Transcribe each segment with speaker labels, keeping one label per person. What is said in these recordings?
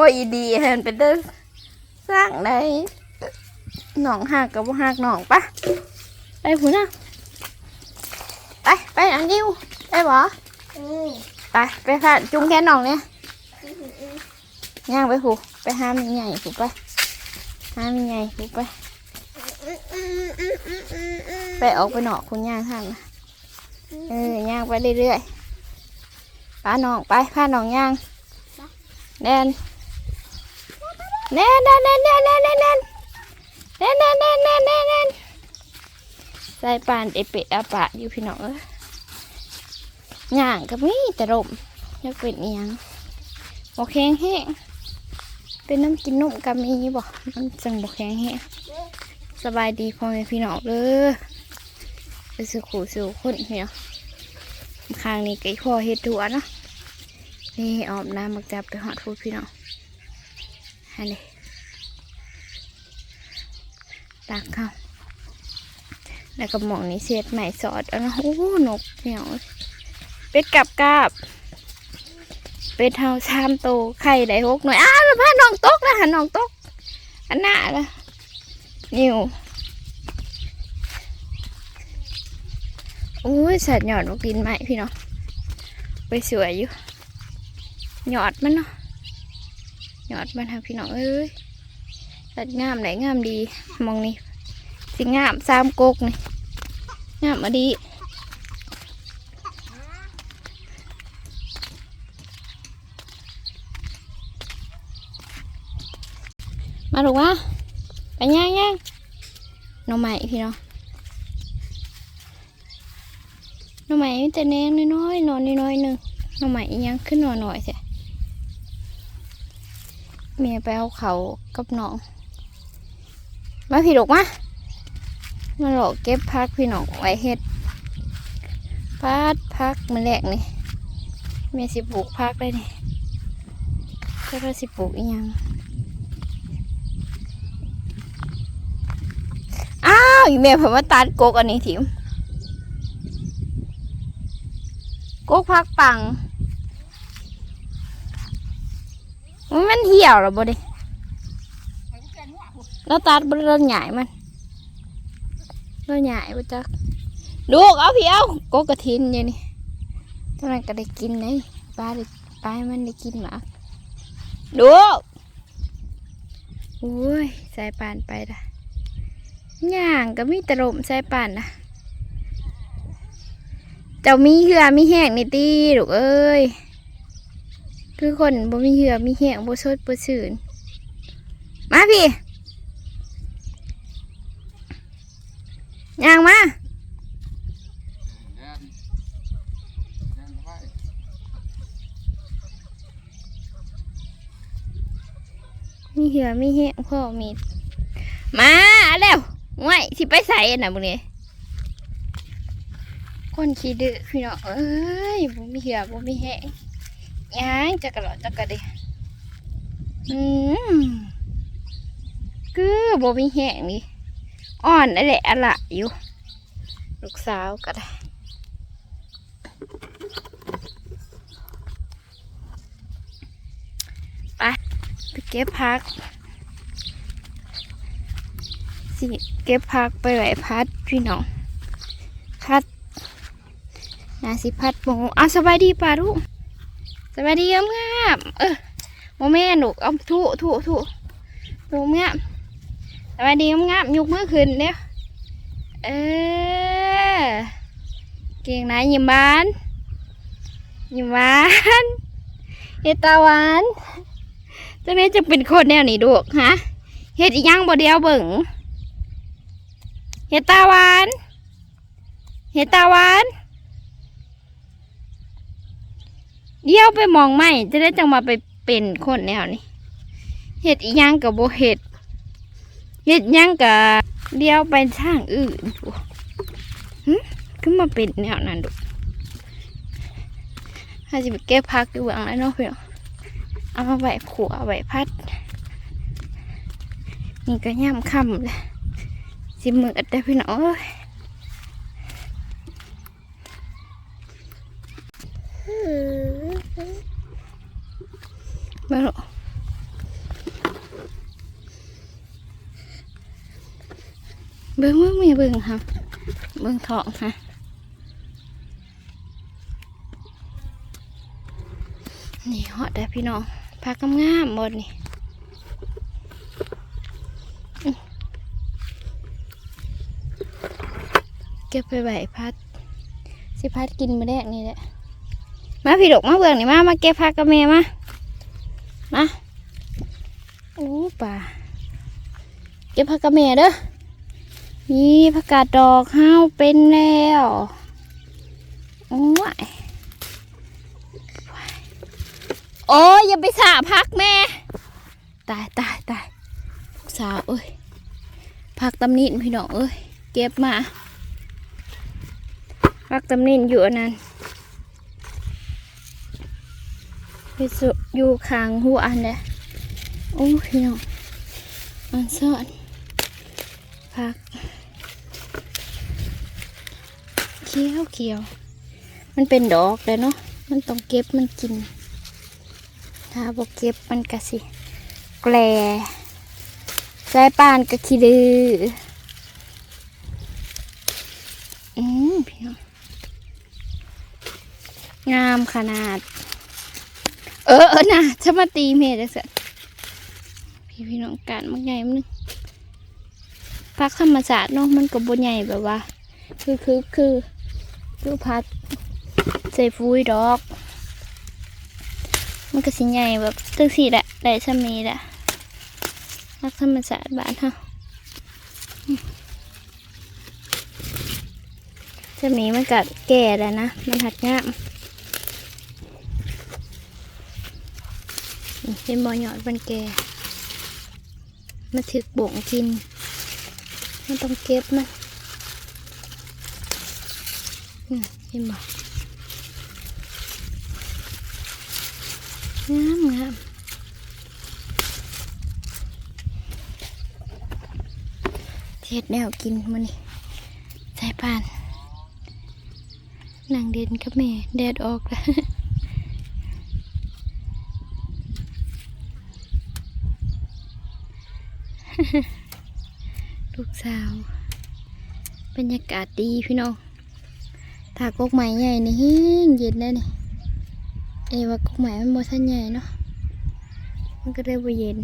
Speaker 1: ว่าอีดีเห็นเป็นเด้อสร้างได้หนองหักกับบ่หักหนองปะไปหูนะไปไปอันยิ้วไปบ่
Speaker 2: อืม
Speaker 1: ไปไปผ่านจุงแค่หนองเนี่ย
Speaker 2: อืมอืม
Speaker 1: ย่างไปหูไปห้ามใหญ่หูไปห้ามใหญ่หูไป
Speaker 2: อืมอืมอืมอืมอืมอืม
Speaker 1: ไปออกไปหนอกคุณย่างทางนะเออย่างไปเรื่อยๆป้าหนองไปพาหนองย่างแดน แน่นแน่นแน่นแน่นแน่นแน่นแน่นแน่นแน่นแน่นแน่นแน่นแน่ใส่ปานเอเป็ดอาปะอยู่พี่น้องเอ้ยย่างก็มีแต่ลมยากเป็นอียังบอแขงแห้งเป็นน้ำกินนุ่มก็มีบ่มันจังบอแข็งแห้งสบายดีพ่อแม่พี่น้องเด้อไปสู่ขู่สู่คนเนี่ยข้างนี้ไก่พ่อเฮ็ดถั่วเนาะนี่ออมน้ำมักจับไปหอดพูพี่น้อง ฮันนี่ตักเข้าแล้วก็หมองนี้เสียดใหม่สอดเอานะโอ้นกเหนียวเป็ดกับกาบเป็ดเฮาชามโตไข่ได้หกหน่วยอ้าวแล้วพาน้องตกแล้วหันน้องตกอันหน้าละนิวอุ้ยสัตว์หยอดลูกดินไหมพี่น้องไปสวยอยู่หยอดมันเนาะ ยอดมันทำพี่น้องเอ้ยสัตว์งามไหนงามดีมองนี่สิงามสามกกนี่งามมาดีมาลูกวะไปย่างย่างน้องใหม่พี่น้องน่อไม้มีแต่แนงน้อยๆนอนน้อยๆหนึ่งน่อไม้อีหยังขึ้นหน่อหน่อยใช่ เมียไปเอาเขากับน้องมาพี่ลูกมามาหลอกเก็บพักพี่น้องไว้เฮ็ดพัดพักมาแรกนี่เมียสิปลูกพักได้นี่ก็เราสิปลูกอีหยังอ้าวอีเมียผมว่าตัดกกอันนี้ถิมโกกพักปัง มันเหี่ยวหรอบ่ดิแล้วตัดบ่เราใหญ่มันราใหญ่บ่จักลูกเอาพี่เอากกกระทินอย่างนี้ท่านั้นก็ได้กินเลยปลาได้ปลามันได้กินหมากลูกอุ้ยสายป่านไปละย่างก็มีตลมสายป่านนะเจ้ามีเหือมีแห้งนี่ตีลูกเอ้ย คือคนบ่มีเหือมีแหงบ่สดบ่ชื่นมาพี่ย่างมามีเหือมีแห้งพ่อมีมาแล้วง่วยสิไปใส่น่ะมึงนี่คนขี้ดื้อพี่น้องเอ้ยบ่มีเหือบ่มีแหง ย่างจักกะหลอดจักกะดิอืมคือบ่มีแห้งนี่อ่อนนั่นแหละอะละอยู่ ลูกสาวก็ได้ไปไปเก็บพัก สิเก็บพักไปไหวพัดพี่น้องพัดนาสิพัดหมูอะสบายดีป่าลูก สบายดีงามงามเออโมแม่หนูเอาถูถูถูถูงามสบายดีงามงามๆยกมือขึ้นเนี่ยเออเก่งนะยิ้มบานยิ้มหวานเฮตาวานจังนี้จะเป็นคนแนวนี้ดูกฮะเฮ็ดอีหยังบ่เดียวเบิ่งเฮตาวานเฮตาวาน เดี๋ยวไปมองไม่จะได้จังมาไปเป็นคนแนวนี้เห็ดอีหยังกับโบเห็ดเห็ดหยังกับเดี๋ยวไปทางอื่นพู้หึขึ้นมาเป็นแนวนั้นดูถ้าจะไปเก็บพักอยู่เบื้องแล้วเนาะพี่น้องเอามาไว้ขัวไว้พัด นี่ก็ย่ำค่ำเลยสิมือได้พี่น้องเอ้ย
Speaker 2: อืม
Speaker 1: มาหรอ เบิ่งเบิ่งค่ะเบิ่งท้องค่ะนี่ฮอดได้พี่น้องพักงามๆหมดนี่เก็บไปไว้พัด สิพัดกินมาแรกนี่แหละ มาพี่ดกมาเบื่องนี่มา มาเก็บผักกับแม่มามาโอ้ป่าเก็บผักกับแม่เด้อ นี่ผักกาดดอกห้าวเป็นแล้วโอ้ยโอ้ยอย่าไปสาพักแม่ ตายตายตายสาวเอ้ยผักตำนินพี่น้องเอ้ยเก็บมา พักตำนินอยู่อันนั้นไปสุอยู่ข้างหัวอันเด้โอ้พี่น้องอันซ่อนพัก เขียวเขียว มันเป็นดอกเลยเนาะ มันต้องเก็บมันกิน ถ้าบอกเก็บมันก็สิ แกลสายปานก็ขี้ดื้ออืมพี่น้องงามขนาด เออเออนะจะมาตีเมย์จังสันพี่พี่น้องการมันใหญ่มันงพักธรรมศาสตร์เนาะมันก็บ่ใหญ่แบบว่า คือคือคือ คือพัดใส่ฟุยดอก มันก็สิใหญ่แบบตึกสีแหละได้ชมีแหละพักธรรมศาสตร์บ้านเฮาอืมชมีมันกัดแก่แล้วนะ มันหัดงามเป็นบอหยอดบันแกมาถึกบ่งกิน มันต้องเก็บมัน เห็นบ่งามงามเทียดแนวกินมันนี่ใส่ปานนางเด่นกับแม่ แดดออกแล้วลูกสาว บรรยากาศดีพี่น้อง ถ้ากกไม้ใหญ่นี่เฮงเย็นได้นี่เอว่ากกไม้มันบ่ทันใหญ่เนาะมันก็เลยบ่เย็น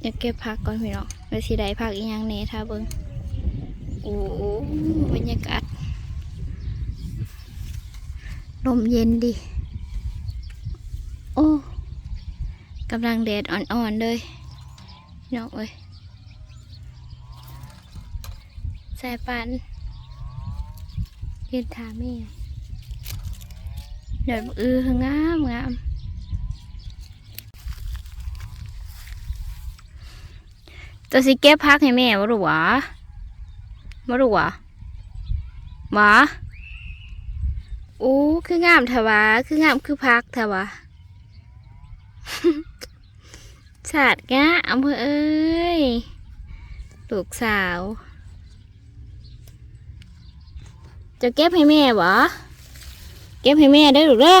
Speaker 1: อยากเก็บผักก่อนพี่น้องแล้วสิได้ผักอีกอย่างแหน่ท่าเบิ่งโอ้บรรยากาศลมเย็นดี โอ้กำลังแดดอ่อนๆเลยน้องเอ้ยสายปันเห็นถาแม่เดือดอืองามงามตัวสิเก็บพักให้แม่บ่รู้หวะบ่รู้หวะหวะโอ้คืองามเถอะวะคืองามคือพักเถอะวะสาดงะอำเภอเอ้ยลูกสาว จะเก็บให้แม่บ่เก็บให้แม่ได้หรือเด้อ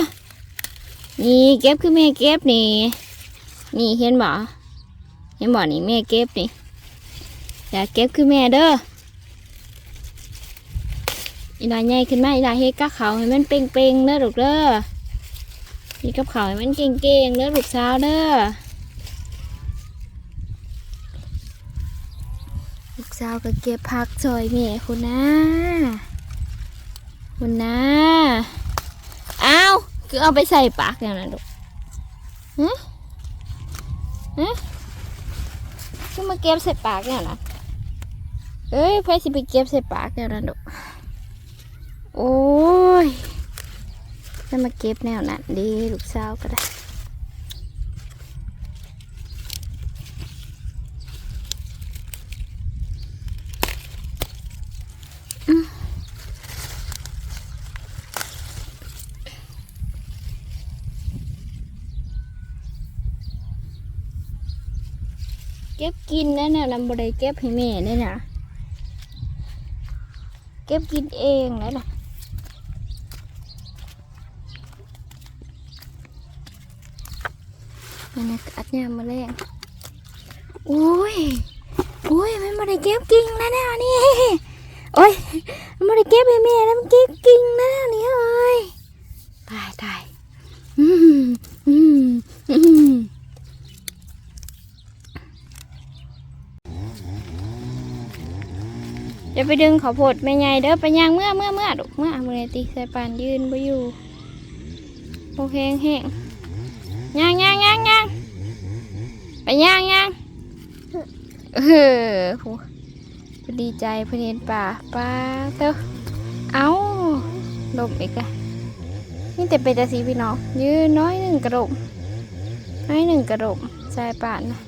Speaker 1: นี่เก็บคือแม่เก็บนี่ นี่เห็นบ่เห็นบ่นี่แม่เก็บนี่อย่าเก็บคือแม่เด้ออีลาใหญ่ขึ้นมาอีลาเฮ็ดกับเขาให้มันเป่งๆเด้อลูกเด้อนี่กับเขาให้มันเก่งๆเด้อลูกสาวเด้อลูกสาวก็เก็บผักซอยแม่คุณนะ คุณนะอ้าวคือเอาไปใส่ปากอย่างนั้นลูกฮะฮะคือมาเก็บใส่ปากอย่างนั้นเอ้ยพื่อสิไปเก็บใส่ปากอย่างนั้นลูกโอ้ยจะมาเก็บแนวนั้นดีลูกสาวก็ได้ เก็บกินนะเนี่ยลำบได้เก็บให้แม่เนี่ยนะเก็บกินเองแล้วล่ะบรรยากาศยามมาแรงอุ้ยอุ้ยมันไม่ได้เก็บกิ่งแล้วเนี่ยนี่โอ้ยมันไม่ได้เก็บให้แม่แล้วมันเก็บกิ่งแล้วนี่เอ้ยตายตายอืมอืมอืมจะ ไปดึงข้าวโพดแม่ใหญ่เด้อไปย่างเมื่อเมื่อเมื่อดุเมื่อมือตีใส่ปานยืนไปอยู่โอเคแห้งย่างย่างย่างย่างไปย่างย่างเออโหดีใจเพนเห็นป่าป้าเต้าเอาลมอีกอะนี่แต่เป็นตาสีพี่น้องยืนน้อยหนึ่งกระดมน้อยหนึ่งกระดมใส่ปานนะ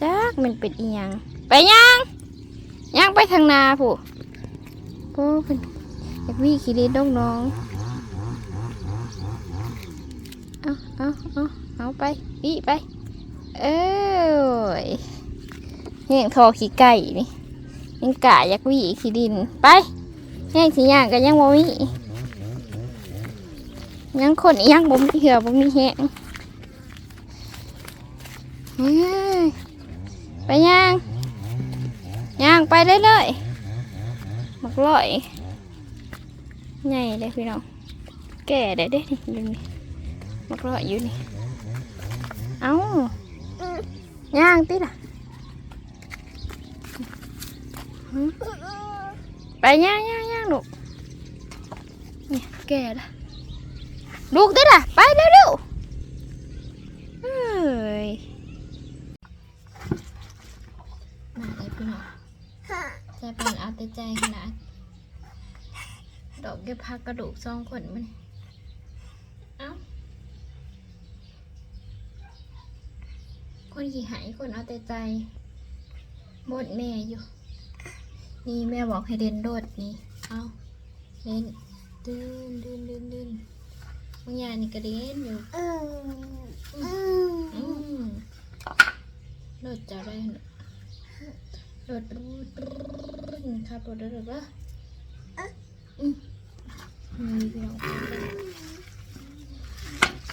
Speaker 1: จักมันเป็นอีหยังไปย่าง ทางนาผู้โอ้เป็นอยากวิ่งขี่ดินน้องน้องเอาเอาเอาเอาไปวิ่ไป เอ้ยแห้งทอขี้ไก่นี่ยังกะอยากวิ่ขี้ดินไปแห้งสีย่างก็ยังบ่มียังคนอีหยังบ่มีเหือบ่มีแห้งไปย่างางไปเรื่อยๆมักลอยใหญ่เลยพี่น้อง แก่ได้เด้นี่ดูนี่มักลอยอยู่นี่ เอ้าย่างติล่ะไปย่างย่างย่างลูกเนี่ยแก่ละลูกติล่ะไปเร็วเร็วๆเอ้ยมาเลยพี่น้องใจเป็นเอาแต่ ใจขนาด ดอกเก็บพักกระดูกซองขนมันเอ้า คนขี้หายคนเอาแต่ใจหมดแม่อยู่ นี่แม่บอกให้เดินโดดนี่ เอาเล่นดืนดืนดืนดืนบางอย่างนี่ก็เด่นอยู่
Speaker 2: อืมอืม
Speaker 1: อืมโดดจะได้หน โดดรูดรูดครับโดดโดดโดดว่าอืมมีพี่น้อง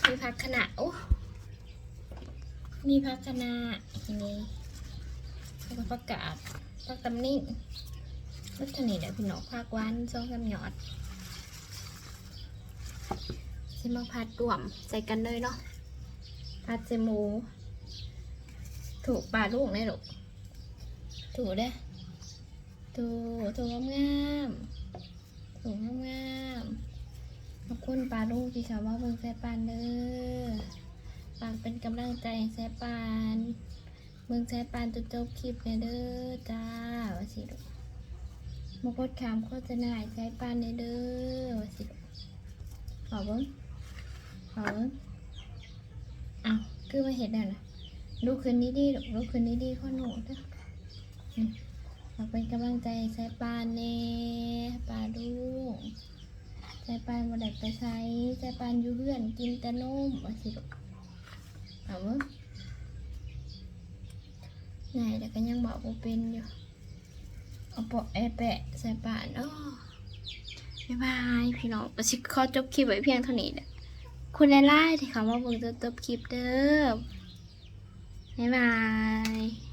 Speaker 1: มีผักขนาดโอ้มีผักขนาดนี้แล้วก็ประกาศผักตำนิ่งรถทนี่เดี๋ยวพี่น้องผักวานสองสามหยอดสิมาผัดรวมใส่กันเลยเนาะผัดเจมูถูกปลาลูกได้หรอก ถูเด้อถูถูงามๆถูงามๆขอบคุณปลาลูกที่เขาว่าเบิ่งแซ่ปานเด้อฝากเป็นกำลังใจแซ่ปานเบิ่งแซ่ปานจนจบคลิปเนี่ยเด้อจ้าว่าสิลูกมกดขามโฆษณาแซ่ปานเนี่ยเด้อว่าสิลูกขอเบิ่งขอเบิ่งอ้าวคือมาเห็นแล้วนะลูกคืนนี้ดีลูกลูกคืนนี้ดีข้อหนูเด้อ เราเป็นกำลังใจให้สายปาเน่ปลาดูสายปานมาดัดไปใช้สายปลาอยู่เพื่อนกินแต่นมว่าสิลูกเอาเว้ยไหนแต่ก็ยังบอกว่าเป็นอยู่เอาปะแอแปะสายปานอ้อบ๊ายบายพี่น้องประชิดขอจบคลิปไว้เพียงเท่านี้เด้อคุณไล่ๆที่เขามาเบิ่งจนจบคลิปเด้อบ๊ายบาย